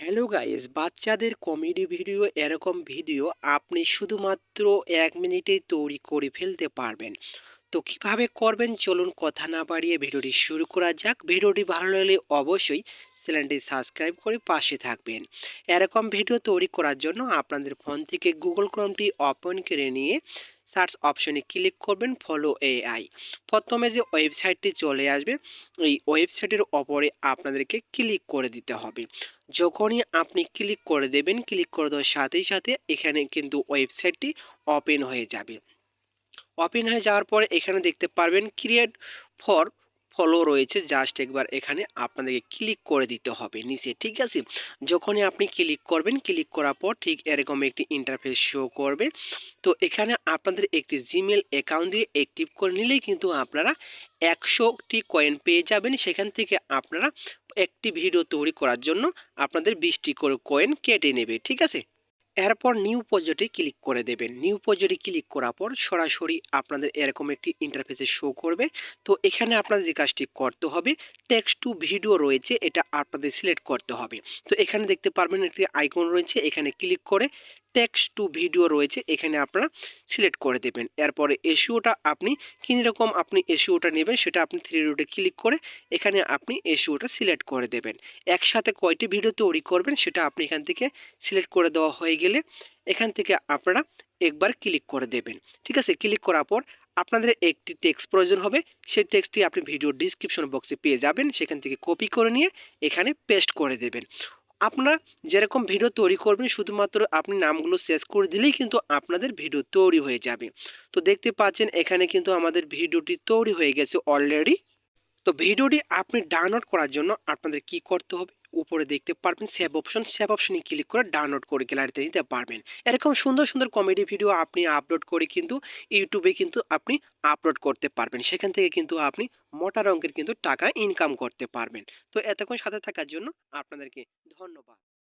Hello guys, বাচ্চাদের comedy video, এরকম video আপনি শুধুমাত্র এক মিনিটেই তৈরি করে ফেলতে পারবেন। তো কীভাবে করবেন? চলুন কথা না বাড়িয়ে ভিডিওটি শুরু করা যাক। ভিডিওটি ভালো লাগলে অবশ্যই চ্যানেলটি সাবস্ক্রাইব করে পাশে থাকবেন। এরকম ভিডিও তৈরি করার জন্য আপনাদের ফোন থেকে গুগল ক্রমটি ওপেন করে নিয়ে সার্চ অপশনে ক্লিক করবেন ফলো এআই প্রথমে যে ওয়েবসাইটটি চলে আসবে, এই ওয়েবসাইটের ওপরে আপনাদেরকে ক্লিক করে দিতে হবে। যখনই আপনি ক্লিক করে দেবেন, ক্লিক করে দেওয়ার সাথেই সাথে এখানে কিন্তু ওয়েবসাইটটি ওপেন হয়ে যাবে। ওপেন হয়ে যাওয়ার পরে এখানে দেখতে পারবেন ক্রিয়েট ফর ফলো রয়েছে জাস্ট একবার এখানে আপনাদেরকে ক্লিক করে দিতে হবে নিচে, ঠিক আছে? যখনই আপনি ক্লিক করবেন ক্লিক করার পর ঠিক এরকম একটি ইন্টারফেস শো করবে। তো এখানে আপনাদের একটি জিমেল অ্যাকাউন্ট দিয়ে অ্যাক্টিভ করে নিলেই কিন্তু আপনারা একশোটি কয়েন পেয়ে যাবেন। সেখান থেকে আপনারা একটি ভিডিও তৈরি করার জন্য আপনাদের বিশটি করে কয়েন কেটে নেবে, ঠিক আছে? এরপর নিউ পজেটে ক্লিক করে দেবেন। নিউ পজেটে ক্লিক করার পর সরাসরি আপনাদের এরকম একটি ইন্টারফেসে শো করবে। তো এখানে আপনাদের যে কাজটি করতে হবে টেক্সট টু ভিডিও রয়েছে, এটা আপনাদের সিলেক্ট করতে হবে। তো এখানে দেখতে পারবেন একটি আইকন রয়েছে, এখানে ক্লিক করে টেক্সট টু ভিডিও রয়েছে, এখানে আপনারা সিলেক্ট করে দেবেন। এরপরে এসিওটা আপনি রকম আপনি এসিওটা নেবেন, সেটা আপনি থ্রি রুটে ক্লিক করে এখানে আপনি এসিওটা সিলেক্ট করে দেবেন। একসাথে কয়টি ভিডিও তৈরি করবেন, সেটা আপনি এখান থেকে সিলেক্ট করে দেওয়া হয়ে গেলে এখান থেকে আপনারা একবার ক্লিক করে দেবেন। ঠিক আছে? ক্লিক করার পর আপনাদের একটি টেক্সট প্রয়োজন হবে, সেই টেক্সটটি আপনি ভিডিও ডিসক্রিপশন বক্সে পেয়ে যাবেন, সেখান থেকে কপি করে নিয়ে এখানে পেস্ট করে দেবেন। আপনারা যেরকম ভিডিও তৈরি করবেন, শুধুমাত্র আপনি নামগুলো শেষ করে দিলেই কিন্তু আপনাদের ভিডিও তৈরি হয়ে যাবে। তো দেখতে পাচ্ছেন, এখানে কিন্তু আমাদের ভিডিওটি তৈরি হয়ে গেছে অলরেডি তো ভিডিওটি আপনি ডাউনলোড করার জন্য আপনাদের কি করতে হবে? উপরে দেখতে পারবেন সেভ অপশন সেভ অপশনে ক্লিক করে ডাউনলোড করে গ্যালারিতে নিতে পারবেন। এরকম সুন্দর সুন্দর কমেডি ভিডিও আপনি আপলোড করে কিন্তু ইউটিউবে কিন্তু আপনি আপলোড করতে পারবেন। সেখান থেকে কিন্তু আপনি মোটা অঙ্কের কিন্তু টাকা ইনকাম করতে পারবেন। তো এতক্ষণ সাথে থাকার জন্য আপনাদেরকে ধন্যবাদ।